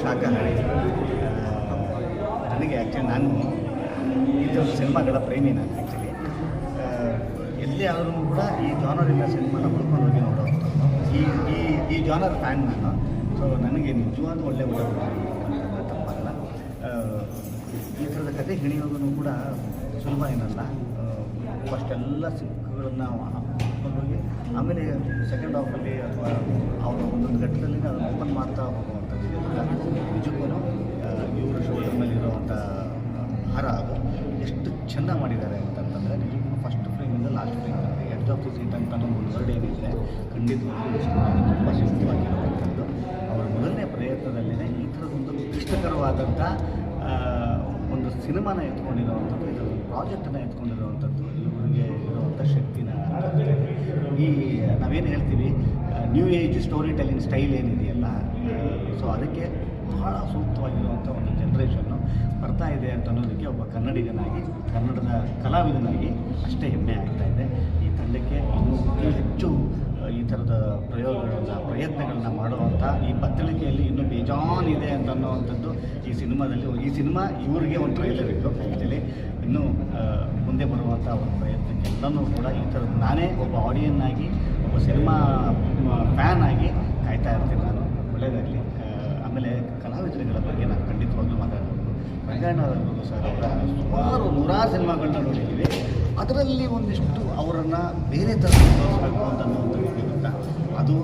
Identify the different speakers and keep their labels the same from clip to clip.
Speaker 1: ಆ, ನನಗೆ ಆ್ಯಕ್ಚುಲಿ ನಾನು ಇದು ಸಿನಿಮಾಗಳ ಪ್ರೇಮಿ ನಾನು ಆ್ಯಕ್ಚುಲಿ ಎಲ್ಲಿ ಆದರೂ ಕೂಡ ಈ ಜಾನರ್ ಇಲ್ಲ ಸಿನಿಮಾನ ಹುಡ್ಕೊಂಡು ಹೋಗಿ ನೋಡೋದು ಈ ಈ ಈ ಜಾನರ್ ಫ್ಯಾನ್ ನಾನು. ಸೊ ನನಗೆ ನಿಜವಾದ ಒಳ್ಳೆ ಒಳ್ಳೆ ತಪ್ಪಲ್ಲ. ಈ ಥರದ ಕತೆ ಹಿಡಿಯೋದನ್ನು ಕೂಡ ಸುಲಭ ಏನಲ್ಲ. ಫಸ್ಟ್ ಎಲ್ಲ ಸಿಕ್ಕುಗಳನ್ನ ಹೋಗಿ ಆಮೇಲೆ ಸೆಕೆಂಡ್ ಹಾಫಲ್ಲಿ ಅಥವಾ ಅವರ ಒಂದೊಂದು ಘಟ್ಟದಲ್ಲಿ ಅದನ್ನು ಓಪನ್ ಮಾಡ್ತಾ ಇದೆಲ್ಲ ನಿಜಕ್ಕೂ ಇವರ ಶೋಲ್ಡರ್ ಹಾರ ಅದು ಎಷ್ಟು ಚೆಂದ ಮಾಡಿದ್ದಾರೆ ಅಂತಂತಂದರೆ ನಿಜಕ್ಕೂ first ಫ್ರೇಮಿಂದ last frame edge of the seat ಅಂತ ಒಂದು ವರ್ಡ್ ಏನಿದೆ ಖಂಡಿತವಾಗಿ ತುಂಬ ಶಿಸ್ತವಾಗಿರುವಂಥದ್ದು ಅವರ ಮೊದಲನೇ ಪ್ರಯತ್ನದಲ್ಲೇ ಈ ಥರದೊಂದು ಕ್ಲಿಷ್ಟಕರವಾದಂಥ ಒಂದು ಸಿನಿಮಾನ ಎತ್ಕೊಂಡಿರುವಂಥದ್ದು ಇದರ ಪ್ರಾಜೆಕ್ಟನ್ನು ಎತ್ಕೊಂಡಿರುವಂಥದ್ದು ಇವರಿಗೆ ಇರುವಂಥ ಶಕ್ತಿನ. ಈ, ನಾವೇನು ಹೇಳ್ತೀವಿ new age storytelling style ಏನಿದೆಯಲ್ಲ? ಸೊ ಅದಕ್ಕೆ ಬಹಳ ಸೂಕ್ತವಾಗಿರುವಂಥ ಒಂದು ಜನ್ರೇಷನ್ನು ಬರ್ತಾ ಇದೆ ಅಂತ ಅನ್ನೋದಕ್ಕೆ ಒಬ್ಬ ಕನ್ನಡಿಗನಾಗಿ, ಕನ್ನಡದ ಕಲಾವಿದನಾಗಿ ಅಷ್ಟೇ ಹೆಮ್ಮೆ ಆಗ್ತಾ ಇದೆ. ಈ ತಂಡಕ್ಕೆ ಇನ್ನೂ ಹೆಚ್ಚು ಈ ಥರದ ಪ್ರಯೋಗಗಳನ್ನು, ಪ್ರಯತ್ನಗಳನ್ನ ಮಾಡುವಂಥ ಈ ಪತ್ರಿಕೆಯಲ್ಲಿ ಇನ್ನೂ ಬೇಜಾನ್ ಇದೆ ಅಂತ ಅನ್ನೋವಂಥದ್ದು ಈ ಸಿನಿಮಾದಲ್ಲಿ ಈ ಸಿನಿಮಾ ಇವರಿಗೆ ಒಂದು ಟ್ರೈಲರ್ ಇತ್ತು ಆ್ಯಕ್ಚುಲಿ ಇನ್ನೂ ಮುಂದೆ ಬರುವಂಥ ಒಂದು ಪ್ರಯತ್ನಕ್ಕೆಲ್ಲನೂ ಕೂಡ ಈ ಥರದ್ದು ನಾನೇ ಒಬ್ಬ ಆಡಿಯನ್ನಾಗಿ ಒಬ್ಬ ಸಿನಿಮಾ ಕಾಯ್ತಾ ಇರ್ತೀನಿ ನಾನು ಒಳ್ಳೆಯದಾಗಲಿ ಆಮೇಲೆ ಕಲಾವಿದರುಗಳ ಬಗ್ಗೆ ನಾನು ಖಂಡಿತವಾಗ್ಲೂ ಮಾತಾಡ್ಬೋದು. ರಂಗಾಯಣ ಸರ್ ಅವರ ಸುಮಾರು ನೂರಾರು ಸಿನಿಮಾಗಳನ್ನ ನೋಡಿದ್ದೀವಿ. ಅದರಲ್ಲಿ ಒಂದಿಷ್ಟು ಅವರನ್ನು ಬೇರೆ ಥರ ತೋರಿಸ್ಬೇಕು ಅಂತ ಒಂದು ಗೊತ್ತಾ? ಅದು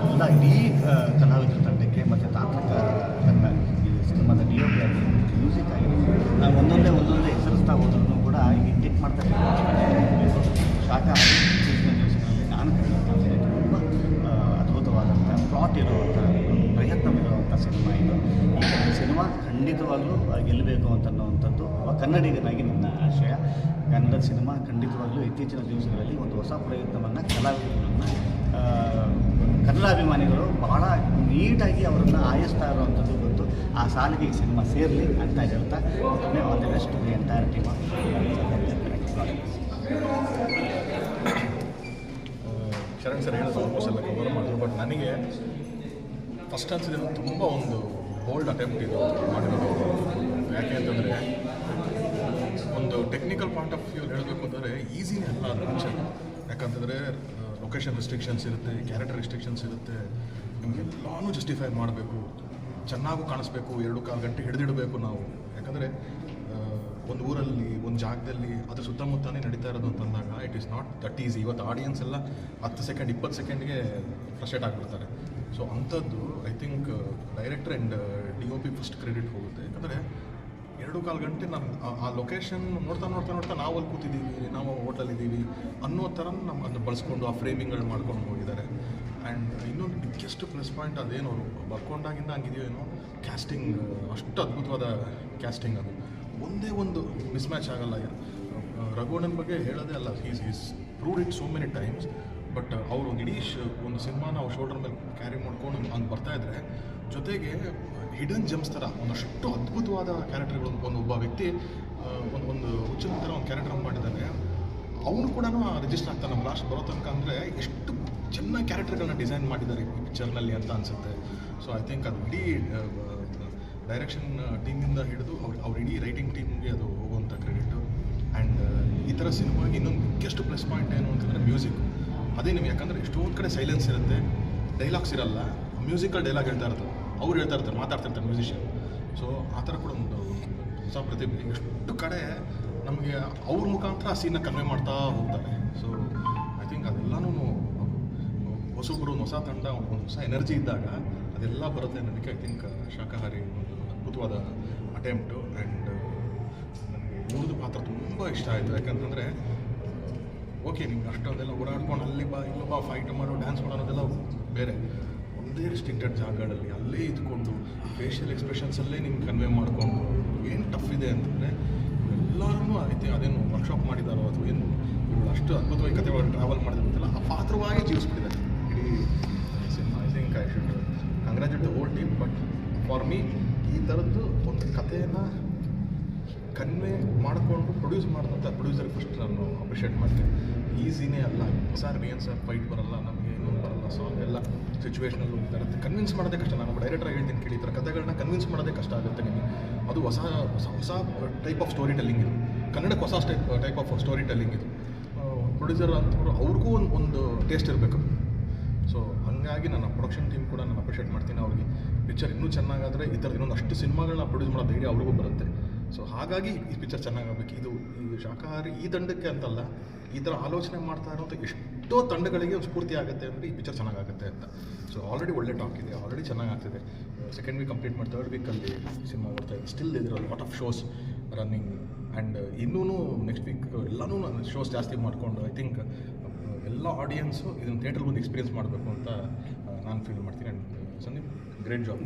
Speaker 1: ಎಲ್ಲ ಇಡೀ ಕಲಾವಿದರ ತಂಡಕ್ಕೆ ಮತ್ತು ತಾಂತ್ರಿಕ ಪ್ಲಾಟ್ ಪ್ರಯತ್ನವಿರುವಂಥ ಸಿನಿಮಾ ಇದು. ಈ ಸಿನಿಮಾ ಖಂಡಿತವಾಗ್ಲೂ ಗೆಲ್ಲಬೇಕು ಅಂತ ಅನ್ನುವಂಥದ್ದು ಕನ್ನಡಿಗನಾಗಿ ನನ್ನ ಆಶಯ. ಕನ್ನಡ ಸಿನಿಮಾ ಖಂಡಿತವಾಗ್ಲೂ ಇತ್ತೀಚಿನ ದಿವಸಗಳಲ್ಲಿ ಒಂದು ಹೊಸ ಪ್ರಯತ್ನವನ್ನು ಕಲಾವಿದರನ್ನು ಕನ್ನಡಾಭಿಮಾನಿಗಳು ಬಹಳ ನೀಟಾಗಿ ಅವರನ್ನು ಆಯಿಸ್ತಾ ಇರುವಂಥದ್ದು ಗೊತ್ತು. ಆ ಸಾಲಿಗೆ ಈ ಸಿನಿಮಾ ಸೇರಲಿ ಅಂತ ಹೇಳ್ತಾ ಒಂದು best entire team.
Speaker 2: Sharan sir ಹೇಳಿದ್ರು ಆಲ್ಮೋಸ್ಟ್ ಎಲ್ಲ ಕವರ್ ಮಾಡಿದ್ರು ಬಟ್ ನನಗೆ ಫಸ್ಟ್ ಅನ್ಸಿದೆ ತುಂಬ ಒಂದು ಬೋಲ್ಡ್ ಅಟೆಂಪ್ಟ್ ಇದು ಮಾಡಿರೋದು. ಯಾಕೆ ಅಂತಂದರೆ, ಒಂದು ಟೆಕ್ನಿಕಲ್ ಪಾಯಿಂಟ್ ಆಫ್ ವ್ಯೂ ಹೇಳಬೇಕು ಅಂದರೆ ಈಸಿನೇ ಅಲ್ಲ ಅದು ಪಿಕ್ಚರ್ ಯಾಕಂತಂದರೆ ಲೊಕೇಶನ್ ರೆಸ್ಟ್ರಿಕ್ಷನ್ಸ್ ಇರುತ್ತೆ ಕ್ಯಾರೆಕ್ಟರ್ ರೆಸ್ಟ್ರಿಕ್ಷನ್ಸ್ ಇರುತ್ತೆ. ನಿಮಗೆ ನಿಮಗೆಲ್ಲಾನು ಜಸ್ಟಿಫೈ ಮಾಡಬೇಕು. ಚೆನ್ನಾಗೂ ಕಾಣಿಸ್ಬೇಕು, ಎರಡು ಕಾಲು ಗಂಟೆ ಹಿಡಿದಿಡಬೇಕು ನಾವು. ಯಾಕಂದರೆ ಒಂದು ಊರಲ್ಲಿ, ಒಂದು ಜಾಗದಲ್ಲಿ, ಅದ್ರ ಸುತ್ತಮುತ್ತನೇ ನಡೀತಾ ಇರೋದು ಅಂತಂದಾಗ it is not that easy ಇವತ್ತು ಆಡಿಯನ್ಸ್ ಎಲ್ಲ ಹತ್ತು ಸೆಕೆಂಡ್ ಇಪ್ಪತ್ತು ಸೆಕೆಂಡ್ಗೆ ಫ್ರಸ್ಟ್ರೇಟ್ ಆಗಿಬಿಡ್ತಾರೆ. ಸೊ ಅಂಥದ್ದು I think director and D O P first credit ಹೋಗುತ್ತೆ. ಯಾಕಂದರೆ, ಎರಡು ಕಾಲು ಗಂಟೆ ನಮ್ಮ ಆ- ಲೊಕೇಶನ್ ನೋಡ್ತಾ ನೋಡ್ತಾ ನೋಡ್ತಾ ನಾವು ಅಲ್ಲಿ ಕೂತಿದ್ದೀವಿ, ನಾವು ಹೋಟೆಲಿದ್ದೀವಿ ಅನ್ನೋ ಥರ ನಮ್ಮ ಅದನ್ನ ಬಳಸ್ಕೊಂಡು, ಆ ಫ್ರೇಮಿಂಗ್ಗಳು ಮಾಡ್ಕೊಂಡು ಹೋಗಿದ್ದಾರೆ. ಆ್ಯಂಡ್ ಇನ್ನೊಂದು ಬಿಗ್ಗೆಸ್ಟ್ ಪ್ಲಸ್ ಪಾಯಿಂಟ್ ಅದೇನು? ಅವರು ಬರ್ಕೊಂಡಾಗಿಂದ ಹಂಗಿದೆಯೋ ಏನೋ? ಕ್ಯಾಸ್ಟಿಂಗ್ ಅಷ್ಟು ಅದ್ಭುತವಾದ ಕ್ಯಾಸ್ಟಿಂಗ್ ಅದು. ಒಂದೇ ಒಂದು ಮಿಸ್ ಮ್ಯಾಚ್ ಆಗಲ್ಲ ರಘುವಣ್ಣನ ಬಗ್ಗೆ ಹೇಳೋದೇ ಅಲ್ಲ is is prove it so many times but ಅವರು ಒಂದು ಒಂದು ಸಿನಿಮಾನ ಅವ್ರ ಶೋಲ್ಡರ್ ಮೇಲೆ ಕ್ಯಾರಿ ಮಾಡ್ಕೊಂಡು ಹಂಗೆ ಬರ್ತಾ ಇದ್ರೆ, ಜೊತೆಗೆ ಹಿಡನ್ ಜಮ್ಸ್ ಥರ ಒಂದಷ್ಟು ಅದ್ಭುತವಾದ ಕ್ಯಾರೆಕ್ಟರ್ಗಳು ಒಂದು ಒಬ್ಬ ವ್ಯಕ್ತಿ ಒಂದು ಒಂದು ಹುಚ್ಚಿನ ಥರ ಒಂದು ಕ್ಯಾರೆಕ್ಟರ್ ಮಾಡಿದ್ದಾನೆ ಅವನು ಕೂಡ ರಿಜಿಸ್ಟರ್ ಆಗ್ತಾನೆ, ನಮ್ಮ ಲಾಸ್ಟ್ ಬರೋ ತನಕ ಅಂದರೆ, ಎಷ್ಟು ಚೆನ್ನಾಗಿ ಕ್ಯಾರೆಕ್ಟರ್ಗಳನ್ನ ಡಿಸೈನ್ ಮಾಡಿದ್ದಾರೆ ಈ ಪಿಕ್ಚರ್ನಲ್ಲಿ ಅಂತ ಅನಿಸುತ್ತೆ. ಸೊ ಐ ಥಿಂಕ್ ಅದು ಇಡೀ ಡೈರೆಕ್ಷನ್ ಟೀಮಿಂದ ಹಿಡಿದು ಅವ್ರು, ಅವ್ರ ಇಡೀ ರೈಟಿಂಗ್ ಟೀಮ್ಗೆ ಅದು ಹೋಗುವಂಥ ಕ್ರೆಡಿಟು ಆ್ಯಂಡ್ ಈ ಥರ ಸಿನಿಮಾಗೆ ಇನ್ನೊಂದು ಬಿಗ್ಗೆಸ್ಟ್ ಪ್ಲಸ್ ಪಾಯಿಂಟ್ ಏನು ಅಂತಂದರೆ ಮ್ಯೂಸಿಕ್ ಅದೇ ನಿಮ್ಗೆ ಯಾಕಂದರೆ ಎಷ್ಟೊಂದು ಕಡೆ ಸೈಲೆನ್ಸ್ ಇರುತ್ತೆ ಡೈಲಾಗ್ಸ್ ಇರಲ್ಲ ಮ್ಯೂಸಿಕಲ್ ಡೈಲಾಗ್ ಹೇಳ್ತಾ ಇರ್ತಾರೆ. ಅವ್ರು ಹೇಳ್ತಾ ಇರ್ತಾರೆ ಮಾತಾಡ್ತಿರ್ತಾರೆ ಮ್ಯೂಸಿಷಿಯನ್ ಸೊ ಆ ಥರ ಕೂಡ ಒಂದು ಹೊಸ ಪ್ರತಿಭೆ ಎಷ್ಟು ಕಡೆ ನಮಗೆ ಅವ್ರ ಮುಖಾಂತರ ಆ ಸೀನ ಕನ್ವೆ ಮಾಡ್ತಾ ಹೋಗ್ತಾರೆ. ಹೊಸಬ್ರು ಹೊಸ ತಂಡ ಒಂದು ಹೊಸ ಎನರ್ಜಿ ಇದ್ದಾಗ ಅದೆಲ್ಲ ಬರುತ್ತೆ ಅನ್ನೋದಕ್ಕೆ ಐ ಥಿಂಕ್ ಶಾಖಾಹಾರಿ ಒಂದು ಅದ್ಭುತವಾದ ಅಟೆಂಪ್ಟು ಆ್ಯಂಡ್ ನನಗೆ ಇವ್ರದ್ದು ಪಾತ್ರ ತುಂಬ ಇಷ್ಟ ಆಯಿತು. ಯಾಕಂತಂದರೆ ಓಕೆ ನಿಮ್ಗೆ ಅಷ್ಟೊಂದೆಲ್ಲ ಓಡಾಡ್ಕೊಂಡು ಅಲ್ಲಿ ಬಾ, ಇಲ್ಲೋ ಬಾ ಫೈಟ್ ಮಾಡೋ ಡ್ಯಾನ್ಸ್ ಮಾಡೋದೆಲ್ಲ ಬೇರೆ. ಒಂದೇ ರಿಸ್ಟ್ರಿಕ್ಟೆಡ್ ಜಾಗಗಳಲ್ಲಿ ಅಲ್ಲೇ ಇದ್ಕೊಂಡು ಫೇಶಿಯಲ್ ಎಕ್ಸ್ಪ್ರೆಷನ್ಸಲ್ಲೇ ನಿಮ್ಗೆ ಕನ್ವೆ ಮಾಡಿಕೊಂಡು ಏನು ಟಫ್ ಇದೆ ಅಂತಂದರೆ ಎಲ್ಲರೂ ಐತೆ ಅದೇನು ವರ್ಕ್ಶಾಪ್ ಮಾಡಿದಾರೋ ಅಥವಾ ಏನು, ಇವರು ಅಷ್ಟು ಅದ್ಭುತವಾಗಿ ಒಳಗೆ ಟ್ರಾವೆಲ್ ಮಾಡಿದಂತೆಲ್ಲ ಆ ಪಾತ್ರವಾಗಿ ಜೀವಿಸ್ಬಿಟ್ಟಿದ್ದಾರೆ ಇಡೀ cinema I think I should congratulate the whole team but for me ಈ ಥರದ್ದು ಒಂದು ಕಥೆಯನ್ನು ಕನ್ವೆ ಮಾಡಿಕೊಂಡು ಪ್ರೊಡ್ಯೂಸ್ ಮಾಡಿದಂಥ ಪ್ರೊಡ್ಯೂಸರ್ ಫಸ್ಟ್ ನಾನು ಅಪ್ರಿಷಿಯೇಟ್ ಮಾಡ್ತೀನಿ. ಈಸಿನೇ ಅಲ್ಲ. ಸರ್ ಏನು ಸರ್ ಫೈಟ್ ಬರಲ್ಲ, ನಮಗೆ ಇನ್ನೊಂದು ಬರಲ್ಲ. ಸೊ ಎಲ್ಲ ಒಂದು ಇರುತ್ತೆ ಕನ್ವಿನ್ಸ್ ಮಾಡೋದೇ ಕಷ್ಟ. ನಾನು ಡೈರೆಕ್ಟರ್ ಹೇಳ್ತೀನಿ ಕೇಳಿ, ಈ ಥರ ಕಥೆಗಳನ್ನ ಕನ್ವಿನ್ಸ್ ಮಾಡೋದೇ ಕಷ್ಟ ಆಗುತ್ತೆ ನಿಮಗೆ. ಅದು ಹೊಸ ಹೊಸ ಹೊಸ ಟೈಪ್ ಆಫ್ ಸ್ಟೋರಿ ಟೆಲ್ಲಿಂಗ್ ಇದು. ಕನ್ನಡಕ್ಕೆ ಹೊಸ type type of storytelling ಇದು ಪ್ರೊಡ್ಯೂಸರ್ ಅಂತ ಅವ್ರಿಗೂ ಒಂದು ಒಂದು ಟೇಸ್ಟ್ ಇರಬೇಕು. ಸೊ ಹಾಗಾಗಿ ನನ್ನ ಪ್ರೊಡಕ್ಷನ್ ಟೀಮ್ ಕೂಡ ನಾನು ಅಪ್ರಿಷಿಯೇಟ್ ಮಾಡ್ತೀನಿ. ಅವ್ರಿಗೆ ಪಿಕ್ಚರ್ ಇನ್ನೂ ಚೆನ್ನಾಗಾದರೆ ಈ ಥರ ಇನ್ನೊಂದು ಅಷ್ಟು ಸಿನಿಮಾಗಳನ್ನ ಪ್ರೊಡ್ಯೂಸ್ ಮಾಡೋ ಧೈರ್ಯ ಅವ್ರಿಗೂ ಬರುತ್ತೆ. ಸೊ ಹಾಗಾಗಿ ಈ ಪಿಕ್ಚರ್ ಚೆನ್ನಾಗಾಗಬೇಕು. ಇದು ಈ ಶಾಖಾಹಾರಿ ಈ ತಂಡಕ್ಕೆ ಅಂತಲ್ಲ, ಈ ಥರ ಆಲೋಚನೆ ಮಾಡ್ತಾ ಇರೋಂಥ ಎಷ್ಟೋ ತಂಡಗಳಿಗೆ ಸ್ಫೂರ್ತಿ ಆಗುತ್ತೆ ಅಂದರೆ ಈ ಪಿಕ್ಚರ್ ಚೆನ್ನಾಗಾಗುತ್ತೆ ಅಂತ. ಸೊ ಆಲ್ರೆಡಿ ಒಳ್ಳೆ ಟಾಕ್ ಇದೆ ಆಲ್ರೆಡಿ ಚೆನ್ನಾಗಾಗ್ತಿದೆ. ಸೆಕೆಂಡ್ ವೀಕ್ ಕಂಪ್ಲೀಟ್ ಮಾಡಿ ತರ್ಡ್ ವೀಕಲ್ಲಿ ಸಿನಿಮಾ ಬರ್ತಾ ಇದೆ. Still ಇದಿರೋ lot of shows running and ಇನ್ನೂ ನೆಕ್ಸ್ಟ್ ವೀಕ್ ಎಲ್ಲನೂ ನಾನು ಶೋಸ್ ಜಾಸ್ತಿ ಮಾಡಿಕೊಂಡು ಐ ಥಿಂಕ್ ಎಲ್ಲ ಆಡಿಯನ್ಸು ಇದನ್ನು ಥಿಯೇಟ್ರ್ ಬಂದು ಎಕ್ಸ್ಪೀರಿಯನ್ಸ್ ಮಾಡಬೇಕು ಅಂತ ನಾನು ಫೀಲ್ ಮಾಡ್ತೀನಿ. And Sandeep great job